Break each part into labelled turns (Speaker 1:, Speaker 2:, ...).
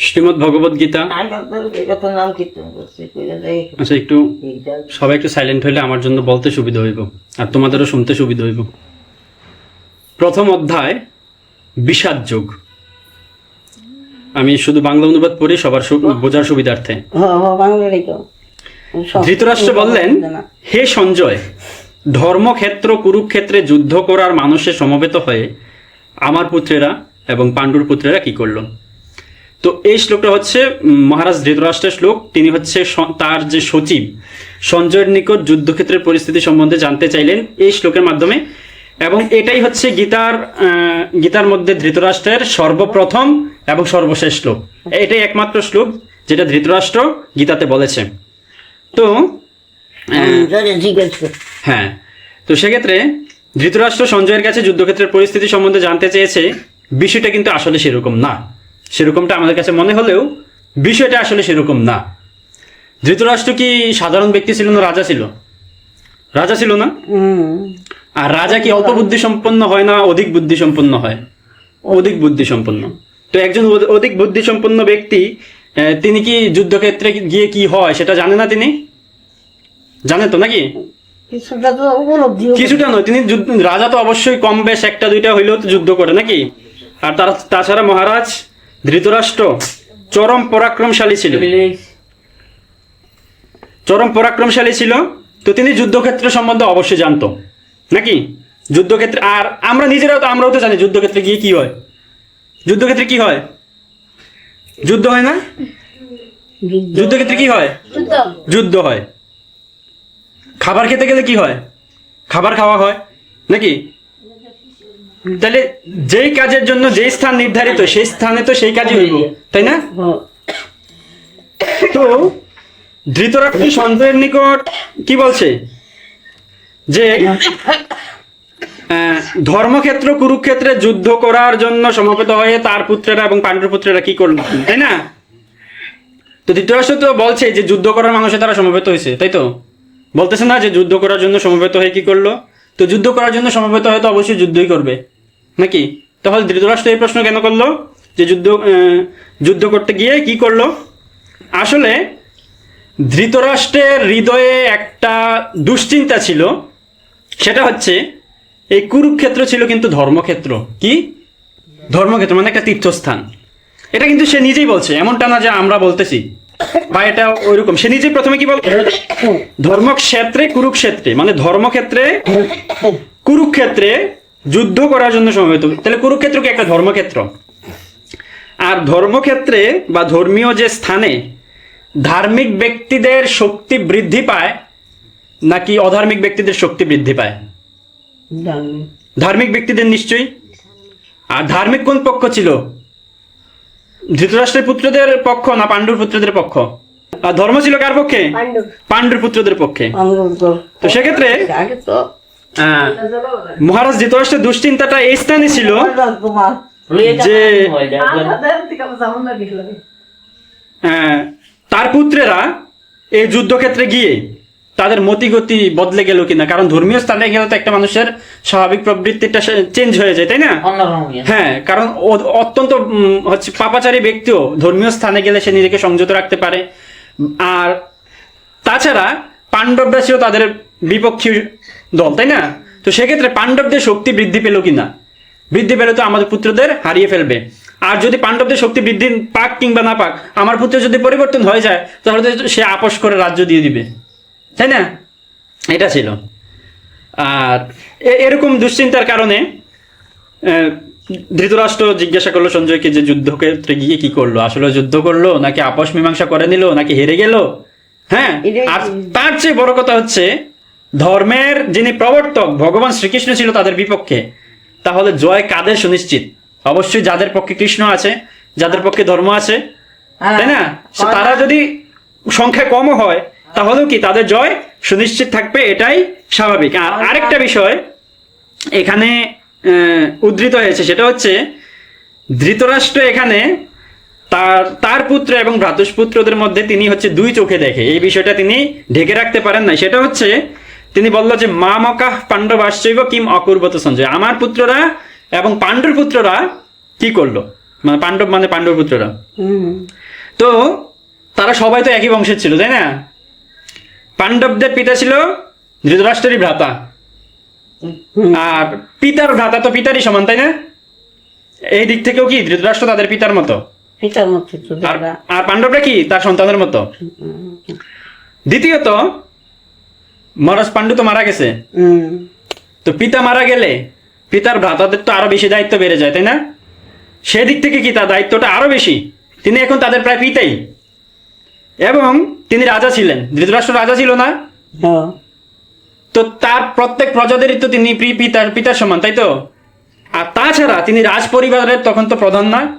Speaker 1: শ্রীমদ ভগবত গীতা?
Speaker 2: যাই।
Speaker 1: আচ্ছা একটু সবাই একটু সাইলেন্ট হইলে আমার জন্য বলতে সুবিধা হইব আর তোমাদেরও শুনতে সুবিধা হইব। প্রথম অধ্যায় বিষাদ যোগ। আমি শুধু বাংলা অনুবাদ পড়ি সবার বোঝার সুবিধার্থে।
Speaker 2: হ্যাঁ হ্যাঁ
Speaker 1: ধৃতরাষ্ট্র বললেন হে সঞ্জয় ধর্মক্ষেত্র কুরুক্ষেত্রে যুদ্ধ করার মানুষে সমবেত হয়ে আমার পুত্রেরা এবং পাণ্ডুর পুত্রেরা কি করল? তো এই শ্লোকটা হচ্ছে মহারাজ ধৃতরাষ্ট্রের শ্লোক। তিনি হচ্ছে তার যে সচিব সঞ্জয়ের নিকট যুদ্ধক্ষেত্রের পরিস্থিতি সম্বন্ধে জানতে চাইলেন এই শ্লোকের মাধ্যমে। এবং এটাই হচ্ছে গীতার আহ, গীতার মধ্যে ধৃতরাষ্ট্রের সর্বপ্রথম এবং সর্বশেষ শ্লোক। এটাই একমাত্র শ্লোক যেটা ধৃতরাষ্ট্র গীতাতে বলেছে। তো। হ্যাঁ তো সেক্ষেত্রে ধৃতরাষ্ট্র সঞ্জয়ের কাছে যুদ্ধক্ষেত্রের পরিস্থিতি সম্বন্ধে জানতে চেয়েছে বিষয়টা কিন্তু আসলে সেরকম না। সেরকমটা আমাদের কাছে মনে হলেও বিষয়টা আসলে সেরকম না। ধৃতরাষ্ট্র কি সাধারণ ব্যক্তি ছিল না রাজা ছিল? রাজা ছিল না? আর রাজা কি অল্প বুদ্ধি সম্পন্ন হয় না অধিক বুদ্ধি সম্পন্ন হয়? অধিক বুদ্ধি সম্পন্ন। তো একজন অধিক বুদ্ধি সম্পন্ন ব্যক্তি তিনি কি যুদ্ধক্ষেত্রে গিয়ে কি হয় সেটা জানে না তিনি? জানে তো নাকি।
Speaker 2: কিছুটা
Speaker 1: নয় তিনি রাজা তো অবশ্যই কম বেশ একটা দুইটা হইলেও তো যুদ্ধ করে নাকি? আর তার তাছাড়া মহারাজ ধৃতরাষ্ট্র চরম পরাক্রমশালী ছিল। চরম পরাক্রমশালী ছিল তো তিনি যুদ্ধক্ষেত্র সম্বন্ধে অবশ্যই জানতো। নাকি? যুদ্ধক্ষেত্রে আর আমরা নিজেরাও তো আমরাও তো জানি যুদ্ধক্ষেত্রে গিয়ে কি হয়। যুদ্ধক্ষেত্রে কি হয়? যুদ্ধ হয় না? যুদ্ধক্ষেত্রে কি হয়? যুদ্ধ। হয়। খাবার খেতে গেলে কি হয়? খাবার খাওয়া হয়। নাকি? তাহলে যেই কাজের জন্য যেই স্থান নির্ধারিত, সেই স্থানে তো সেই কাজই হইব, তাই না। তো ধৃতরাষ্ট্র সঞ্জয়ের নিকট কি বলছে? যে ধর্মক্ষেত্র, কুরুক্ষেত্রে যুদ্ধ করার জন্য সমবেত হয়ে তার পুত্রেরা এবং পাণ্ডুর পুত্রেরা কি করল তাই না? তো ধৃতরাষ্ট্র তো বলছে যে যুদ্ধ করার মানুষে তারা সমবেত হয়েছে, তাই তো? বলতেছে না যে যুদ্ধ করার জন্য সমবেত হয়ে কি করল? তো যুদ্ধ করার জন্য সমবেত হয়তো অবশ্যই যুদ্ধই করবে। নাকি? তাহলে ধৃতরাষ্ট্র এই প্রশ্ন কেন করল? যে যুদ্ধ যুদ্ধ করতে গিয়ে কি করল? আসলে ধৃতরাষ্ট্রের হৃদয়ে একটা দুশ্চিন্তা ছিল। সেটা হচ্ছে, এই কুরুক্ষেত্র ছিল কিন্তু ধর্মক্ষেত্র। কি? ধর্মক্ষেত্র মানে একটা তীর্থস্থান। এটা কিন্তু সে নিজেই বলছে, এমনটা না যে আমরা বলতেছি। বা এটা ওইরকম। সে নিজেই প্রথমে কি বল? ধর্মক্ষেত্রে কুরুক্ষেত্রে। মানে ধর্মক্ষেত্রে কুরুক্ষেত্রে যুদ্ধ করার জন্য সমবেত। তাহলে কুরুক্ষেত্র কি একটা ধর্মক্ষেত্র? আর ধর্মক্ষেত্রে বা ধর্মীয় যে স্থানে ধার্মিক ব্যক্তিদের শক্তি বৃদ্ধি পায় নাকি অধার্মিক ব্যক্তিদের শক্তি বৃদ্ধি পায়। ধার্মিক ব্যক্তিদের নিশ্চয়ই। আর ধার্মিক কোন পক্ষ ছিল? ধৃতরাষ্ট্রের পুত্রদের পক্ষ না পাণ্ডুর পুত্রদের পক্ষ? আর ধর্ম ছিল কার পক্ষে? পাণ্ডুর। পুত্রদের পক্ষে। তো সেক্ষেত্রে মহারাজ ধৃতরাষ্ট্রের দুশ্চিন্তাটা এই স্থানে ছিল যে তার পুত্রেরা এই যুদ্ধক্ষেত্রে গিয়ে তাদের মতিগতি বদলে গেল কিনা? কারণ ধর্মীয় স্থানে গেলে তো একটা মানুষের স্বাভাবিক প্রবৃত্তিটা চেঞ্জ হয়ে যায় তাই না? হ্যাঁ কারণ অত্যন্ত হচ্ছে পাপাচারী ব্যক্তিও ধর্মীয় স্থানে গেলে সে নিজেকে সংযত রাখতে পারে। আর তাছাড়া পাণ্ডবরা ছিল তাদের বিপক্ষী দল তাই না? তো সেক্ষেত্রে পাণ্ডবদের শক্তি বৃদ্ধি পেল কিনা? বৃদ্ধি পেলে তো আমাদের পুত্রদের হারিয়ে ফেলবে। আর যদি পাণ্ডবদের শক্তি বৃদ্ধি পাক কিংবা না পাক আমার পুত্র যদি পরিবর্তন হয়ে যায় তাহলে সে আপোষ করে রাজ্য দিয়ে দিবে। তাই না? এটা ছিল। আর এরকম দুশ্চিন্তার কারণে ধৃতরাষ্ট্র জিজ্ঞাসা করল সঞ্জয়কে যে যুদ্ধক্ষেত্রে গিয়ে কি করল? আসলে যুদ্ধ করল? নাকি আপোষ মীমাংসা করে নিল? নাকি হেরে গেল? হ্যাঁ? আর তার চেয়ে বড় কথা হচ্ছে ধর্মের যিনি প্রবর্তক ভগবান শ্রীকৃষ্ণ ছিল তাদের বিপক্ষে। তাহলে জয় কাদের সুনিশ্চিত? অবশ্যই যাদের পক্ষে কৃষ্ণ আছে যাদের পক্ষে ধর্ম আছে তাই না? তারা যদি সংখ্যা কম হয় তাহলেও কি তাদের জয় সুনিশ্চিত থাকবে? এটাই স্বাভাবিক। আর আরেকটা বিষয় এখানে উদ্ধৃত হয়েছে সেটা হচ্ছে ধৃতরাষ্ট্র এখানে তার তার পুত্র এবং ভ্রাতুষ্পুত্রদের মধ্যে তিনি হচ্ছে দুই চোখে দেখে। এই বিষয়টা তিনি ঢেকে রাখতে পারেন না সেটা হচ্ছে তিনি বলল যে মা মকাহ পাণ্ডব আশ্চর্য কিম অকুর্বত সঞ্জয়। আমার পুত্ররা এবং পাণ্ডুর পুত্ররা কি করল? মানে পাণ্ডব মানে পাণ্ডব পুত্ররা। তো তারা সবাই তো একই বংশের ছিল তাই না? পাণ্ডবদের পিতা ছিল ধৃতরাষ্ট্রেরই ভ্রাতা। আর পিতার ভ্রাতা তো পিতারই সমান তাই না? এই দিক থেকেও কি ধৃতরাষ্ট্র তাদের পিতার মতো?
Speaker 2: পিতার মতো
Speaker 1: আর পাণ্ডবরা কি তার সন্তানের মতো? দ্বিতীয়ত মহারাজ পাণ্ডু তো মারা গেছে। তো পিতা মারা গেলে পিতার ভ্রাতাদের তো আরও বেশি দায়িত্ব বেড়ে যায় তাই না? সেদিক থেকে কি তার দায়িত্বটা আরও বেশি? তিনি এখন তাদের প্রায় পিতাই। এবং তিনি রাজা ছিলেন। ধৃতরাষ্ট্র রাজা ছিল না।
Speaker 2: হ্যাঁ।
Speaker 1: তো তার প্রত্যেক প্রজাদেরই তো তিনি পিতার পিতার সমান তাই তো? আর তাছাড়া তিনি রাজ পরিবারের তখন তো প্রধান না।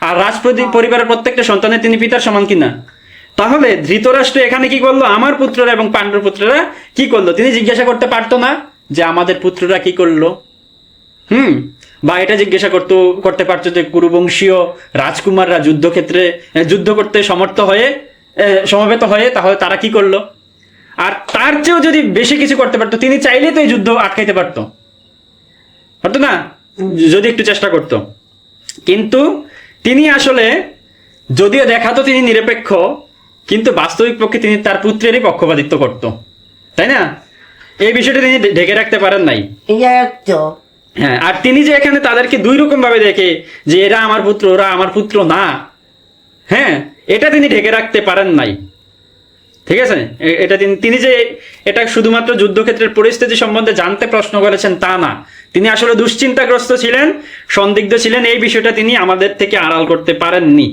Speaker 1: আর রাজ পরিবারের প্রত্যেকটা সন্তানের তিনি পিতার সমান কিনা? তাহলে ধৃতরাষ্ট্র এখানে কি করল? আমার পুত্ররা এবং পাণ্ডব পুত্ররা কি করল? তিনি জিজ্ঞাসা করতে পারতো না যে আমাদের পুত্ররা কি করল। হুম? বা এটা জিজ্ঞাসা করতো, করতে পারতো যে কুরুবংশীয় রাজকুমাররা যুদ্ধক্ষেত্রে যুদ্ধ করতে সমর্থ হয়ে সমবেত হয়ে তাহলে তারা কি করল? আর তার চেয়েও যদি বেশি কিছু করতে পারতো, তিনি চাইলেই তো এই যুদ্ধ আটকাইতে পারতো। পারতো না? যদি একটু চেষ্টা করতো। কিন্তু তিনি আসলে, যদিও দেখাতো তিনি নিরপেক্ষ, কিন্তু বাস্তবিক পক্ষে তিনি তার পুত্রেরই পক্ষপাতিত্ব করতো। তাই না? এই বিষয়টা তিনি ঢেকে রাখতে পারেন নাই। হ্যাঁ আর তিনি যে এখানে তাদেরকে দুই রকম ভাবে দেখে যে এরা আমার পুত্র, ওরা আমার পুত্র না। হ্যাঁ এটা তিনি ঢেকে রাখতে পারেন নাই। ঠিক আছে? এটা তিনি তিনি যে এটা শুধুমাত্র যুদ্ধক্ষেত্রের পরিস্থিতি সম্বন্ধে জানতে প্রশ্ন করেছেন তা না। তিনি আসলে দুশ্চিন্তাগ্রস্ত ছিলেন, সন্দিগ্ধ ছিলেন, এই বিষয়টা তিনি আমাদের থেকে আড়াল করতে পারেননি।